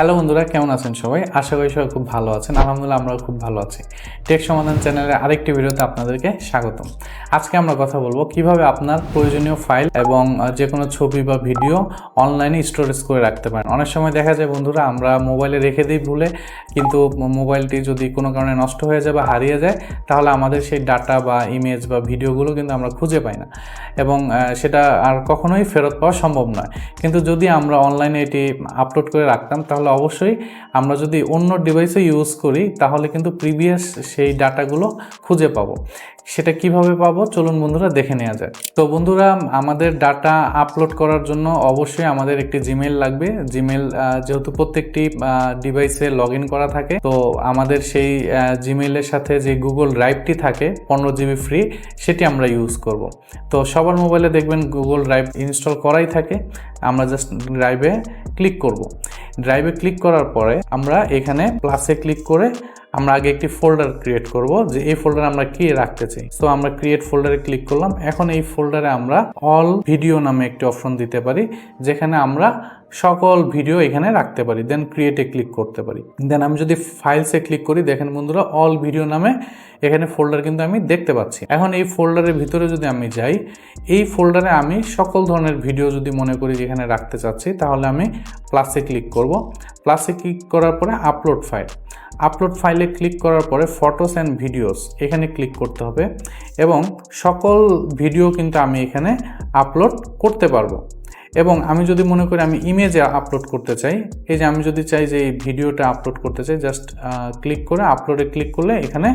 Hello বন্ধুরা, কেমন আছেন সবাই? আশা করি সবাই খুব ভালো আছেন। আলহামদুলিল্লাহ, আমরাও খুব ভালো আছি। টেক সমাধান চ্যানেলের আরেকটি ভিডিওতে আপনাদেরকে স্বাগতম। আজকে আমরা কথা বলব কীভাবে আপনার প্রয়োজনীয় ফাইল এবং যে কোনো ছবি বা ভিডিও অনলাইনে স্টোরেজ করে রাখতে পারেন। অনেক সময় দেখা যায় বন্ধুরা, আমরা মোবাইলে রেখে দিই ভুলে, কিন্তু মোবাইলটি যদি কোনো কারণে নষ্ট হয়ে যায় বা হারিয়ে যায়, তাহলে আমাদের সেই ডাটা বা ইমেজ বা ভিডিওগুলো কিন্তু আমরা খুঁজে পাই না। এবং সেটা আর কখনোই ফেরত পাওয়া সম্ভব নয়। কিন্তু যদি আমরা অনলাইনে এটি আপলোড করে রাখতাম, তাহলে অবশ্যই আমরা যদি অন্য ডিভাইসে ইউজ করি, তাহলে কিন্তু প্রিভিয়াস সেই ডাটাগুলো খুঁজে পাবো। সেটা কীভাবে পাবো? চলুন বন্ধুরা দেখে নেওয়া যায় তো বন্ধুরা, আমাদের ডাটা আপলোড করার জন্য অবশ্যই আমাদের একটি জিমেল লাগবে। জিমেল যেহেতু প্রত্যেকটি ডিভাইসে লগ করা থাকে, তো আমাদের সেই জিমেলের সাথে যে গুগল ড্রাইভটি থাকে, পনেরো জিবি ফ্রি সেটি আমরা ইউজ করব। তো সবার মোবাইলে দেখবেন গুগল ড্রাইভ ইনস্টল করাই থাকে। আমরা জাস্ট ড্রাইভে ক্লিক করব। ড্রাইভে ক্লিক করার পরে আমরা এখানে প্লাসে ক্লিক করে আমরা আগে একটি ফোল্ডার ক্রিয়েট করব, যে এই ফোল্ডারে আমরা কি রাখতে চাই। তো আমরা ক্রিয়েট ফোল্ডারে ক্লিক করলাম। এখন এই ফোল্ডারে আমরা অল ভিডিও নামে একটি অপশন দিতে পারি, যেখানে আমরা সকল ভিডিও এখানে রাখতে পারি দেন ক্রিয়েটে ক্লিক করতে পারি। দেন আমি যদি ফাইলসে ক্লিক করি, দেখেন বন্ধুরা অল ভিডিও নামে এখানে ফোল্ডার কিন্তু আমি দেখতে পাচ্ছি। এখন এই ফোল্ডারের ভিতরে যদি আমি যাই, এই ফোল্ডারে আমি সকল ধরনের ভিডিও যদি মনে করি যেখানে রাখতে চাচ্ছি, তাহলে আমি প্লাসে ক্লিক করব। প্লাসে ক্লিক করার পরে আপলোড ফাইল আপলোড ফাইলে ক্লিক করার পরে ফটোস অ্যান্ড ভিডিওস এখানে ক্লিক করতে হবে। এবং সকল ভিডিও কিন্তু আমি এখানে আপলোড করতে পারব। এবং আমি যদি মনে করি আমি ইমেজে আপলোড করতে চাই, এই যে আমি যদি চাই যে এই ভিডিওটা আপলোড করতে চাই জাস্ট ক্লিক করে আপলোডে ক্লিক করলে এখানে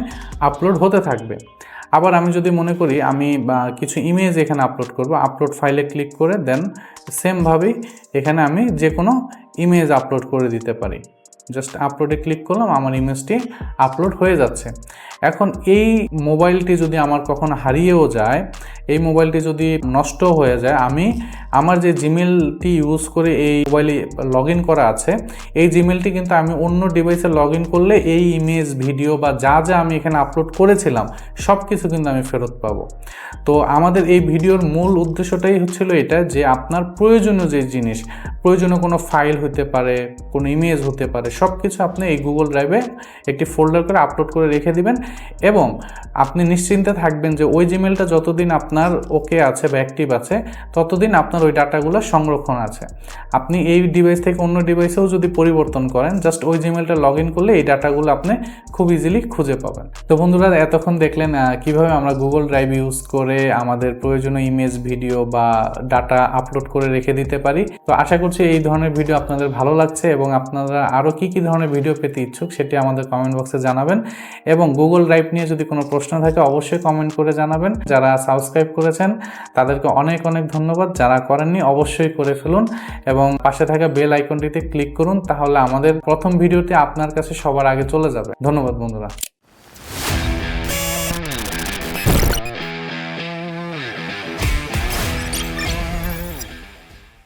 আপলোড হতে থাকবে। আবার আমি যদি মনে করি আমি কিছু ইমেজ এখানে আপলোড করব আপলোড ফাইলে ক্লিক করে দেন সেমভাবেই এখানে আমি যে কোনো ইমেজ আপলোড করে দিতে পারি। জাস্ট আপলোডে ক্লিক করলাম, আমার ইমেজটি আপলোড হয়ে যাচ্ছে। এখন এই মোবাইলটি যদি আমার কখনো হারিয়েও যায় এই মোবাইলটি যদি নষ্ট হয়ে যায়, আমি আমার যে জিমেলটি ইউজ করে এই মোবাইলে লগ করা আছে, এই জিমেলটি কিন্তু আমি অন্য ডিভাইসে লগ করলে এই ইমেজ ভিডিও বা যা যা আমি এখানে আপলোড করেছিলাম সব কিছু কিন্তু আমি ফেরত পাবো। তো আমাদের এই ভিডিওর মূল উদ্দেশ্যটাই হচ্ছিল এটা যে আপনার প্রয়োজনীয় যে জিনিস, প্রয়োজনীয় কোনো ফাইল হতে পারে, কোনো ইমেজ হতে পারে সব কিছু আপনি এই গুগল ড্রাইভে একটি ফোল্ডার করে আপলোড করে রেখে দিবেন এবং আপনি নিশ্চিন্তে থাকবেন যে ওই জিমেলটা যতদিন আপনার ওকে আছে বা অ্যাক্টিভ আছে, ততদিন আপনার ওই ডাটাগুলো সংরক্ষণ আছে। আপনি এই ডিভাইস থেকে অন্য ডিভাইসেও যদি পরিবর্তন করেন জাস্ট ওই জিমেলটা লগ ইন করলে এই ডাটাগুলো আপনি খুব ইজিলি খুঁজে পাবেন। তো বন্ধুরা, এতক্ষণ দেখলেন কীভাবে আমরা গুগল ড্রাইভ ইউজ করে আমাদের প্রয়োজনীয় ইমেজ ভিডিও বা ডাটা আপলোড করে রেখে দিতে পারি। তো আশা করছি এই ধরনের ভিডিও আপনাদের ভালো লাগছে এবং আপনারা আরও কি কি ধরনের ভিডিও পেতে ইচ্ছুক সেটি আমাদের কমেন্ট বক্সে জানাবেন। এবং গুগল ড্রাইভ নিয়ে যদি কোনো প্রশ্ন থাকে, অবশ্যই কমেন্ট করে জানাবেন। যারা সাবস্ক্রাইব করেছেন, তাদেরকে অনেক অনেক ধন্যবাদ। যারা করেননি, অবশ্যই করে ফেলুন এবং পাশে থাকা বেল আইকনটিতে ক্লিক করুন, তাহলে আমাদের প্রথম ভিডিওটি আপনার কাছে সবার আগে চলে যাবে। ধন্যবাদ, বন্ধুরা।